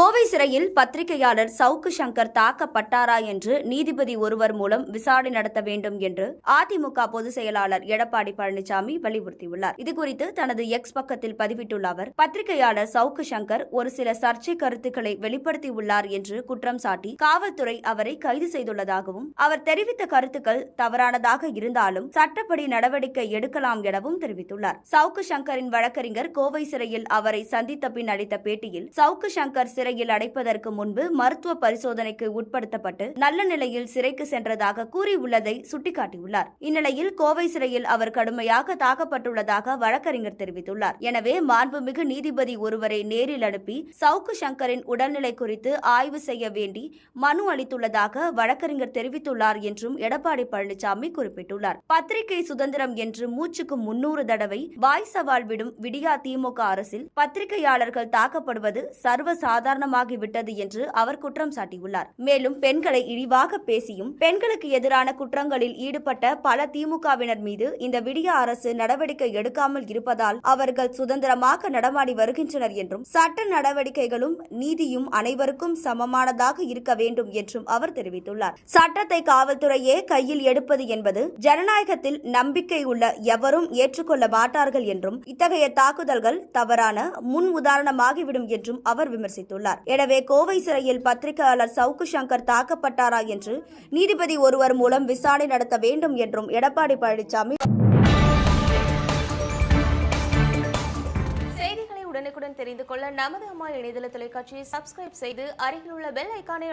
கோவை சிறையில் பத்திரிகையாளர் சவுக்கு சங்கர் தாக்கப்பட்டாரா என்று நீதிபதி ஒருவர் மூலம் விசாரணை நடத்த வேண்டும் என்று அதிமுக பொதுச் செயலாளர் எடப்பாடி பழனிசாமி வலியுறுத்தியுள்ளார். இதுகுறித்து தனது எக்ஸ் பக்கத்தில் பதிவிட்டுள்ள அவர் பத்திரிகையாளர் சவுக்கு சங்கர் ஒரு சில சர்ச்சை கருத்துக்களை வெளிப்படுத்தியுள்ளார் என்று குற்றம் சாட்டி காவல்துறை அவரை கைது செய்துள்ளதாகவும் அவர் தெரிவித்த கருத்துக்கள் தவறானதாக இருந்தாலும் சட்டப்படி நடவடிக்கை எடுக்கலாம் எனவும் தெரிவித்துள்ளார். சவுக்கு சங்கரின் வழக்கறிஞர் கோவை சிறையில் அவரை சந்தித்த பின் அளித்த பேட்டியில் சவுக்கு சங்கர் சிறை சிறையில் அடைப்பதற்கு முன்பு மருத்துவ பரிசோதனைக்கு உட்படுத்தப்பட்டு நல்ல நிலையில் சிறைக்கு சென்றதாக கூறியுள்ளதை சுட்டிக்காட்டியுள்ளார். இந்நிலையில் கோவை சிறையில் அவர் கடுமையாக தாக்கப்பட்டுள்ளதாக வழக்கறிஞர் தெரிவித்துள்ளார். எனவே மாண்புமிகு நீதிபதி ஒருவரை நேரில் அனுப்பி சவுக்கு சங்கரின் உடல்நிலை குறித்து ஆய்வு செய்ய வேண்டி மனு அளித்துள்ளதாக வழக்கறிஞர் தெரிவித்துள்ளார் என்றும் எடப்பாடி பழனிசாமி குறிப்பிட்டுள்ளார். பத்திரிகை சுதந்திரம் என்று மூச்சுக்கு முன்னூறு தடவை வாய் சவால் விடும் விடியா திமுக அரசில் பத்திரிகையாளர்கள் தாக்கப்படுவது சர்வசாதாரண காரணமாகிவிட்டது என்று அவர் குற்றம் சாட்டியுள்ளார். மேலும் பெண்களை இழிவாக பேசியும் பெண்களுக்கு எதிரான குற்றங்களில் ஈடுபட்ட பல திமுகவினர் மீது இந்த விடிய அரசு நடவடிக்கை எடுக்காமல் இருப்பதால் அவர்கள் சுதந்திரமாக நடமாடி வருகின்றனர் என்றும் சட்ட நடவடிக்கைகளும் நீதியும் அனைவருக்கும் சமமானதாக இருக்க வேண்டும் என்றும் அவர் தெரிவித்துள்ளார். சட்டத்தை காவல்துறையே கையில் எடுப்பது என்பது ஜனநாயகத்தில் நம்பிக்கை உள்ள எவரும் ஏற்றுக்கொள்ள மாட்டார்கள் என்றும் இத்தகைய தாக்குதல்கள் தவறான முன் உதாரணமாகிவிடும் என்றும் அவர் விமர்சித்துள்ளார். எனவே கோவை சிறையில் பத்திரிகையாளர் சவுக்கு சங்கர் தாக்கப்பட்டாரா என்று நீதிபதி ஒருவர் மூலம் விசாரணை நடத்த வேண்டும் என்றும் எடப்பாடி பழனிசாமி செய்திகளை உடனுக்குடன் தெரிந்து கொள்ள நமது அம்மா இணையதள தொலைக்காட்சியை சப்ஸ்கிரைப் செய்து அருகில் உள்ள பெல் ஐக்கானை